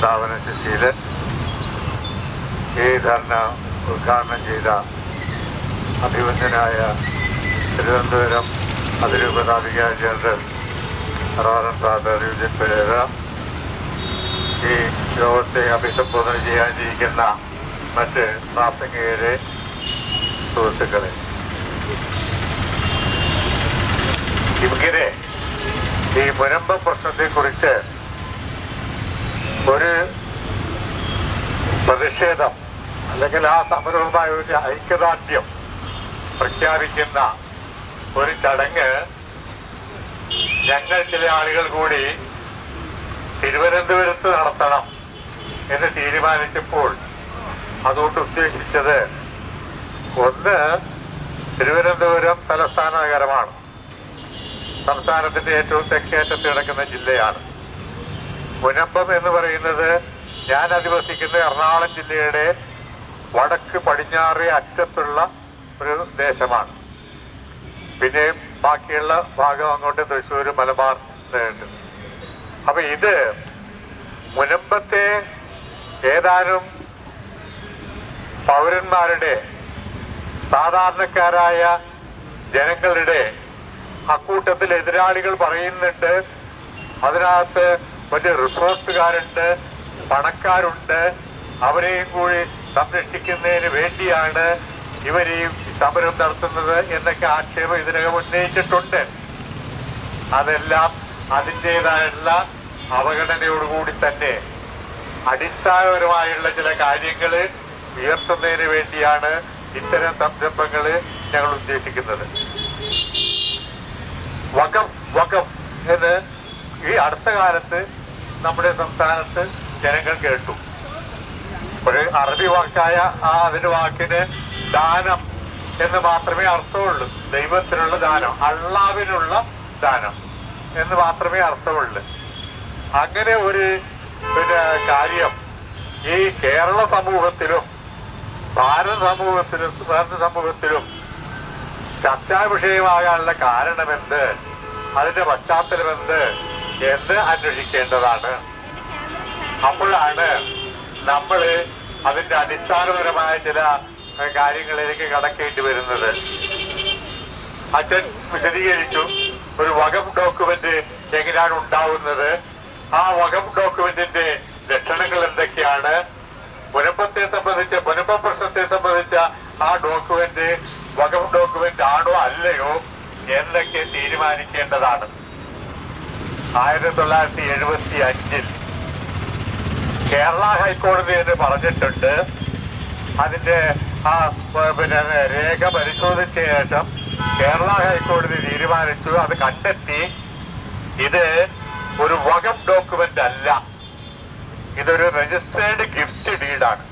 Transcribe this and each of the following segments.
വൃന്ദാവന ശശിയിൽ ഈ ധർണ ഉദ്ഘാടനം ചെയ്ത അഭിമന്യനായ തിരുവനന്തപുരം അതിരൂപതാധികാരി ജനറൽ റാറൻ ഫാദർ യുജൻ പെരേര ഈ യോഗത്തെ അഭിസംബോധന ചെയ്യാനിരിക്കുന്ന മറ്റ് പ്രാസംഗികരെ സുഹൃത്തുക്കളെ. ഇങ്ങനെ ഈ മുനമ്പ പ്രശ്നത്തെക്കുറിച്ച് ഒരു പ്രതിഷേധം അല്ലെങ്കിൽ ആ സമരവുമായ ഒരു ഐക്യദാർഢ്യം പ്രഖ്യാപിക്കുന്ന ഒരു ചടങ്ങ് ഞങ്ങൾ ചില ആളുകൾ കൂടി തിരുവനന്തപുരത്ത് നടത്തണം എന്ന് തീരുമാനിച്ചപ്പോൾ അതുകൊണ്ട് ഉദ്ദേശിച്ചത് ഒന്ന് തിരുവനന്തപുരം തലസ്ഥാന നഗരമാണ് സംസ്ഥാനത്തിന്റെ ഏറ്റവും തെക്കേറ്റത്ത് കിടക്കുന്ന ജില്ലയാണ്. മുനമ്പം എന്ന് പറയുന്നത് ഞാൻ അധിവസിക്കുന്ന എറണാകുളം ജില്ലയുടെ വടക്ക് പടിഞ്ഞാറ് അറ്റത്തുള്ള ഒരു ദേശമാണ്. പിന്നെ ബാക്കിയുള്ള ഭാഗം അങ്ങോട്ട് തൃശ്ശൂർ മലബാർ ഉണ്ട് അപ്പൊ ഇത് മുനമ്പത്തെ ഏതാനും പൗരന്മാരുടെ സാധാരണക്കാരായ ജനങ്ങളുടെ അക്കൂട്ടത്തിൽ എതിരാളികൾ പറയുന്നുണ്ട്. അതിനകത്ത് മറ്റ് റിസോർട്ടുകാരുണ്ട് പണക്കാരുണ്ട് അവരെയും കൂടി സംരക്ഷിക്കുന്നതിന് വേണ്ടിയാണ് ഇവർ ഈ സമരം നടത്തുന്നത് എന്നൊക്കെ ആക്ഷേപം ഇതിനകം ഉന്നയിച്ചിട്ടുണ്ട്. അതെല്ലാം അതിന്റെതായുള്ള അവഗണനയോടുകൂടി തന്നെ അടിസ്ഥാനപരമായുള്ള ചില കാര്യങ്ങൾ ഉയർത്തുന്നതിന് വേണ്ടിയാണ് ഇത്തരം സംരംഭങ്ങൾ ഞങ്ങൾ ഉദ്ദേശിക്കുന്നത്. വകം വകം എന്ന് ഈ അടുത്ത കാലത്ത് നമ്മുടെ സംസ്ഥാനത്ത് ജനങ്ങൾ കേട്ടു. ഒരു അറബി വാക്കായ ആ അതിന് വാക്കിന് ദാനം എന്ന് മാത്രമേ അർത്ഥമുള്ളൂ. ദൈവത്തിനുള്ള ദാനം അള്ളാവിനുള്ള ദാനം എന്ന് മാത്രമേ അർത്ഥമുള്ളൂ. അങ്ങനെ ഒരു പിന്നെ കാര്യം ഈ കേരള സമൂഹത്തിലും ഭാരത സമൂഹത്തിലും ഭാരത സമൂഹത്തിലും ചർച്ചാ വിഷയമാകാനുള്ള കാരണമെന്ത്? അതിന്റെ പശ്ചാത്തലമെന്ത്? എന്ന് അന്വേഷിക്കേണ്ടതാണ്. അപ്പോഴാണ് നമ്മൾ അതിന്റെ അടിസ്ഥാനപരമായ ചില കാര്യങ്ങളിലേക്ക് കടക്കേണ്ടി വരുന്നത്. അച്ഛൻ വിശദീകരിച്ചു ഒരു വകം ഡോക്യുമെന്റ് എങ്ങനെയാണ് ഉണ്ടാവുന്നത്? ആ വകം ഡോക്യുമെന്റിന്റെ ലക്ഷണങ്ങൾ എന്തൊക്കെയാണ്? പുനപ്പത്തെ സംബന്ധിച്ച പുനപ്പ പ്രശ്നത്തെ സംബന്ധിച്ച ആ ഡോക്യുമെന്റ് വകം ഡോക്യുമെന്റ് ആണോ അല്ലയോ എന്നൊക്കെ തീരുമാനിക്കേണ്ടതാണ്. ആയിരത്തി തൊള്ളായിരത്തി എഴുപത്തി അഞ്ചിൽ കേരള ഹൈക്കോടതി എന്ന് പറഞ്ഞിട്ടുണ്ട്. അതിന്റെ ആ പിന്നെ രേഖ പരിശോധിച്ച ശേഷം കേരള ഹൈക്കോടതി തീരുമാനിച്ചു. അത് കണ്ടെത്തി. ഇത് ഒരു വകം ഡോക്യുമെന്റ് അല്ല. ഇതൊരു രജിസ്ട്രേഡ് ഗിഫ്റ്റ് ഡീഡാണ്.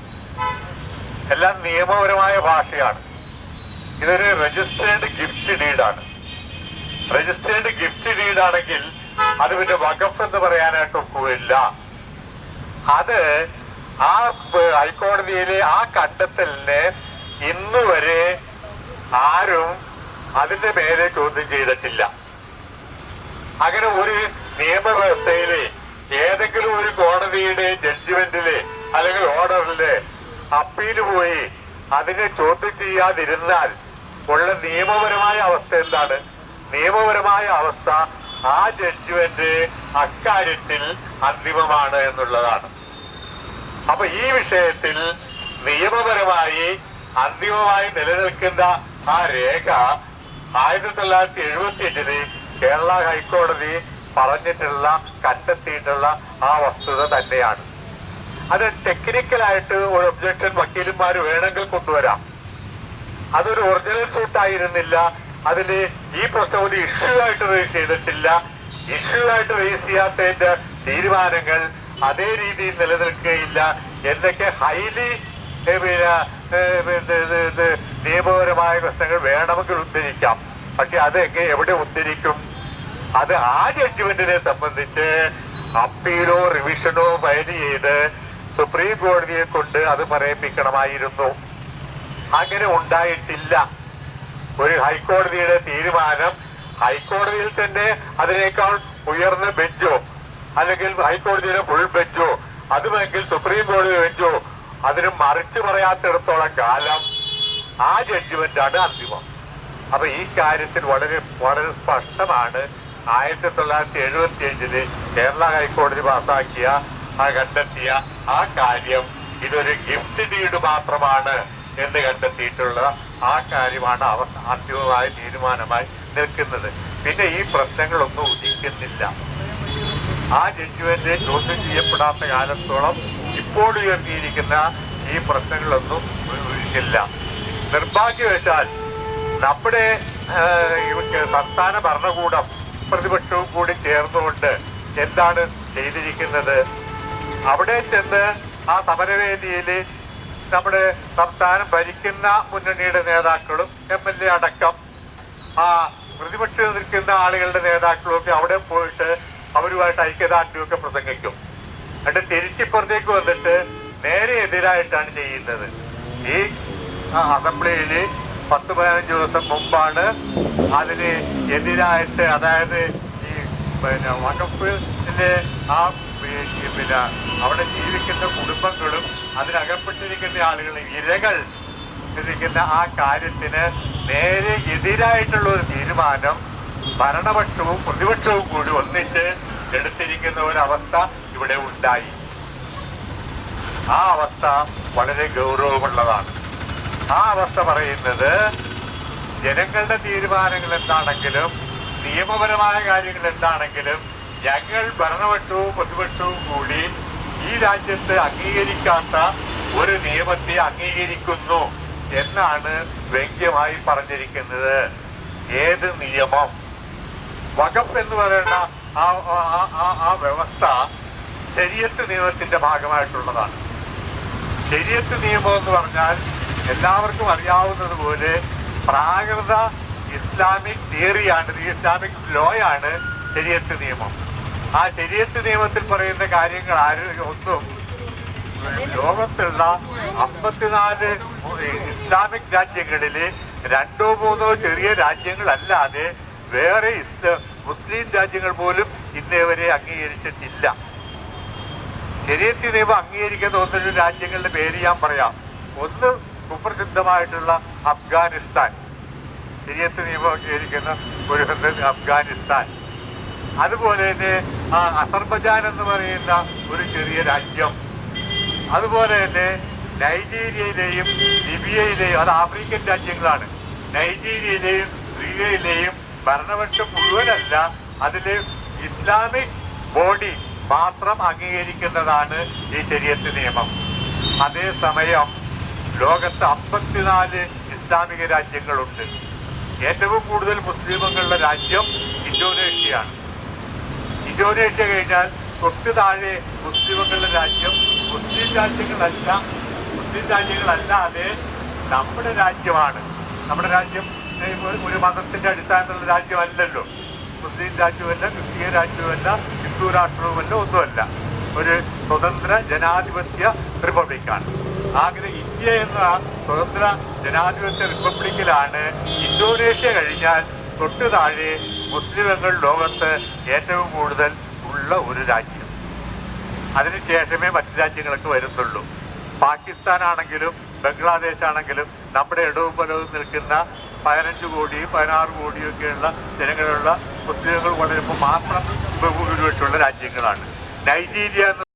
എല്ലാം നിയമപരമായ ഭാഷയാണ്. ഇതൊരു രജിസ്ട്രേഡ് ഗിഫ്റ്റ് ഡീഡാണ്. രജിസ്ട്രേഡ് ഗിഫ്റ്റ് ഡീഡാണെങ്കിൽ അത് പിന്നെ വകഫ് എന്ന് പറയാനായിട്ട് അത് ആ ഹൈക്കോടതിയിലെ ആ കണ്ടെത്തലിന് ഇന്ന് വരെ ആരും അതിന്റെ പേരെ ചോദ്യം ചെയ്തിട്ടില്ല. അങ്ങനെ ഒരു നിയമവ്യവസ്ഥയിൽ ഏതെങ്കിലും ഒരു കോടതിയുടെ ജഡ്ജ്മെന്റിൽ അല്ലെങ്കിൽ ഓർഡറിൽ അപ്പീൽ പോയി അതിനെ ചോദ്യം ചെയ്യാതിരുന്നാൽ ഉള്ള നിയമപരമായ അവസ്ഥ എന്താണ്? നിയമപരമായ അവസ്ഥ ആ ജഡ്ജ്മെന്റ് അക്കാര്യത്തിൽ അന്തിമമാണ് എന്നുള്ളതാണ്. അപ്പൊ ഈ വിഷയത്തിൽ നിയമപരമായി അന്തിമമായി നിലനിൽക്കുന്ന ആ രേഖ ആയിരത്തി തൊള്ളായിരത്തി എഴുപത്തി എട്ടിൽ കേരള ഹൈക്കോടതി പറഞ്ഞിട്ടുള്ള കണ്ടെത്തിയിട്ടുള്ള ആ വസ്തുത തന്നെയാണ്. അത് ടെക്നിക്കലായിട്ട് ഒരു ഒബ്ജക്ഷൻ വക്കീലന്മാർ വേണമെങ്കിൽ കൊണ്ടുവരാം. അതൊരു ഒറിജിനൽ സൂട്ട് അതിൽ ഈ പ്രശ്നം ഒരു ഇഷ്യൂ ആയിട്ട് റേസ് ചെയ്തിട്ടില്ല. ഇഷ്യൂ ആയിട്ട് റേസ് ചെയ്യാത്തതിന്റെ തീരുമാനങ്ങൾ അതേ രീതിയിൽ നിലനിൽക്കുകയില്ല. എന്തൊക്കെ ഹൈലി പിന്നെ നിയമപരമായ പ്രശ്നങ്ങൾ വേണമെങ്കിൽ ഉദ്ധരിക്കാം. പക്ഷെ അതൊക്കെ എവിടെ ഉദ്ധരിക്കും? അത് ആ ജഡ്ജ്മെന്റിനെ സംബന്ധിച്ച് അപ്പീലോ റിവിഷനോ ഫയൽ ചെയ്ത് സുപ്രീം കോടതിയെ കൊണ്ട് അത് പറയിപ്പിക്കണമായിരുന്നു. അങ്ങനെ ഉണ്ടായിട്ടില്ല. ഒരു ഹൈക്കോടതിയുടെ തീരുമാനം ഹൈക്കോടതിയിൽ തന്നെ അതിനേക്കാൾ ഉയർന്ന ബെഞ്ചോ അല്ലെങ്കിൽ ഹൈക്കോടതിയുടെ ഫുൾ ബെഞ്ചോ അതുമെങ്കിൽ സുപ്രീം കോടതി ബെഞ്ചോ അതിന് മറിച്ചു പറയാത്തിടത്തോളം കാലം ആ ആണ് അന്തിമം. അപ്പൊ ഈ കാര്യത്തിൽ വളരെ വളരെ സ്പഷ്ടമാണ് ആയിരത്തി തൊള്ളായിരത്തി എഴുപത്തി അഞ്ചിൽ കേരള ഹൈക്കോടതി പാസാക്കിയ കണ്ടെത്തിയ ആ കാര്യം ഇതൊരു ഗിഫ്റ്റ് ഡീഡ് മാത്രമാണ് എന്ന് കണ്ടെത്തിയിട്ടുള്ള ആ കാര്യമാണ് അവ അന്തിമമായ തീരുമാനമായി നിൽക്കുന്നത്. പിന്നെ ഈ പ്രശ്നങ്ങളൊന്നും ഉദിക്കുന്നില്ല. ആ ജഡ്ജ്മെന്റ് ചോദ്യം ചെയ്യപ്പെടാത്ത കാലത്തോളം ഇപ്പോൾ ഉയർത്തിയിരിക്കുന്ന ഈ പ്രശ്നങ്ങളൊന്നും ഉദിക്കില്ല. നിർഭാഗ്യവശാൽ നമ്മുടെ സംസ്ഥാന ഭരണകൂടം പ്രതിപക്ഷവും കൂടി ചേർന്നുകൊണ്ട് എന്താണ് ചെയ്തിരിക്കുന്നത്? അവിടെ ചെന്ന് ആ സമരവേദിയിൽ നമ്മുടെ സംസ്ഥാനം ഭരിക്കുന്ന മുന്നണിയുടെ നേതാക്കളും എം എൽ എ അടക്കം ആ പ്രതിപക്ഷ നിൽക്കുന്ന ആളുകളുടെ നേതാക്കളും ഒക്കെ അവിടെ പോയിട്ട് അവരുമായിട്ട് ഐക്യദാർഢ്യമൊക്കെ പ്രസംഗിക്കും. എന്നിട്ട് തിരിച്ചിപ്പുറത്തേക്ക് വന്നിട്ട് നേരെ എതിരായിട്ടാണ് ചെയ്യുന്നത്. ഈ അസംബ്ലിയിൽ പത്ത് പതിനഞ്ച് ദിവസം മുമ്പാണ് അതിന് എതിരായിട്ട് അതായത് പിന്നെ വകുപ്പിന്റെ ആ പിന്നെ അവിടെ ജീവിക്കുന്ന കുടുംബങ്ങളും അതിനകപ്പെട്ടിരിക്കുന്ന ആളുകളും ഇരകൾ ഇരിക്കുന്ന ആ കാര്യത്തിന് നേരെ എതിരായിട്ടുള്ള ഒരു തീരുമാനം ഭരണപക്ഷവും പ്രതിപക്ഷവും കൂടി ഒന്നിച്ച് എടുത്തിരിക്കുന്ന ഒരവസ്ഥ ഇവിടെ ഉണ്ടായി. ആ അവസ്ഥ വളരെ ഗൗരവമുള്ളതാണ്. ആ അവസ്ഥ പറയുന്നത് ജനങ്ങളുടെ തീരുമാനങ്ങൾ എന്താണെങ്കിലും നിയമപരമായ കാര്യങ്ങൾ എന്താണെങ്കിലും ഞങ്ങൾ ഭരണപക്ഷവും പ്രതിപക്ഷവും കൂടി ഈ രാജ്യത്ത് അംഗീകരിക്കാത്ത ഒരു നിയമത്തെ അംഗീകരിക്കുന്നു എന്നാണ് വ്യംഗ്യമായി പറഞ്ഞിരിക്കുന്നത്. ഏത് നിയമം? വകപ്പ് എന്ന് പറയുന്ന ആ വ്യവസ്ഥ ശരിയത്ത് നിയമത്തിന്റെ ഭാഗമായിട്ടുള്ളതാണ്. ശരിയത്ത് നിയമം എന്ന് പറഞ്ഞാൽ എല്ലാവർക്കും അറിയാവുന്നതുപോലെ പ്രാകൃത ഇസ്ലാമിക് തിയറിയാണ് ഇസ്ലാമിക് ലോ ആണ് ശരിയത്ത് നിയമം. ആ ശരിയത്ത് നിയമത്തിൽ പറയുന്ന കാര്യങ്ങൾ ആരും ഒന്നും ലോകത്തുള്ള അമ്പത്തിനാല് ഇസ്ലാമിക് രാജ്യങ്ങളിലെ രണ്ടോ മൂന്നോ ചെറിയ രാജ്യങ്ങളല്ലാതെ വേറെ മുസ്ലിം രാജ്യങ്ങൾ പോലും ഇന്നേ വരെ അംഗീകരിച്ചിട്ടില്ല. ശരീരത്തിൽ നിയമം അംഗീകരിക്കുന്ന ഒന്നൊരു രാജ്യങ്ങളുടെ പേര് ഞാൻ പറയാം. ഒന്ന് സുപ്രസിദ്ധമായിട്ടുള്ള അഫ്ഗാനിസ്ഥാൻ. ശരീരത്തിൽ നിയമം അംഗീകരിക്കുന്ന ഒരു അഫ്ഗാനിസ്ഥാൻ. അതുപോലെ തന്നെ ആ അസർബജാൻ എന്ന് പറയുന്ന ഒരു ചെറിയ രാജ്യം. അതുപോലെ തന്നെ നൈജീരിയയിലെയും ലിബിയയിലെയും അത് ആഫ്രിക്കൻ രാജ്യങ്ങളാണ്. നൈജീരിയയിലെയും സിറിയയിലെയും ഭരണപക്ഷം മുഴുവനല്ല അതിലെ ഇസ്ലാമിക് ബോഡി മാത്രം അംഗീകരിക്കുന്നതാണ് ഈ ശരീരത്ത് നിയമം. അതേസമയം ലോകത്ത് അമ്പത്തിനാല് ഇസ്ലാമിക രാജ്യങ്ങളുണ്ട്. ഏറ്റവും കൂടുതൽ മുസ്ലിമുകളുടെ രാജ്യം ഇന്തോനേഷ്യയാണ്. ഇന്തോനേഷ്യ കഴിഞ്ഞാൽ തൊട്ട് താഴെ മുസ്ലിമുകളുടെ രാജ്യം മുസ്ലിം രാജ്യങ്ങളല്ല മുസ്ലിം രാജ്യങ്ങളല്ലാതെ നമ്മുടെ രാജ്യമാണ്. നമ്മുടെ രാജ്യം ഒരു- മതത്തിന്റെ അടിസ്ഥാനത്തിലുള്ള രാജ്യമല്ലല്ലോ. മുസ്ലിം രാജ്യമല്ല ക്രിസ്തീയ രാജ്യവുമല്ല ഹിന്ദു രാഷ്ട്രവുമല്ല ഒന്നുമല്ല. ഒരു സ്വതന്ത്ര ജനാധിപത്യ റിപ്പബ്ലിക്കാണ്. അങ്ങനെ ഇന്ത്യ എന്ന സ്വതന്ത്ര ജനാധിപത്യ റിപ്പബ്ലിക്കിലാണ് ഇന്തോനേഷ്യ കഴിഞ്ഞാൽ തൊട്ട് താഴെ മുസ്ലിമങ്ങൾ ലോകത്ത് ഏറ്റവും കൂടുതൽ ഉള്ള ഒരു രാജ്യം. അതിനുശേഷമേ മറ്റു രാജ്യങ്ങൾക്ക് വരുന്നുള്ളൂ. പാകിസ്ഥാനാണെങ്കിലും ബംഗ്ലാദേശ് ആണെങ്കിലും നമ്മുടെ ഇടവും പലവും നിൽക്കുന്ന പതിനഞ്ച് കോടിയും പതിനാറ് കോടിയും ഒക്കെയുള്ള ജനങ്ങളുള്ള മുസ്ലിങ്ങൾ വളരുമ്പോൾ മാത്രം ബഹുഭൂരിപക്ഷമുള്ള രാജ്യങ്ങളാണ്. നൈജീരിയ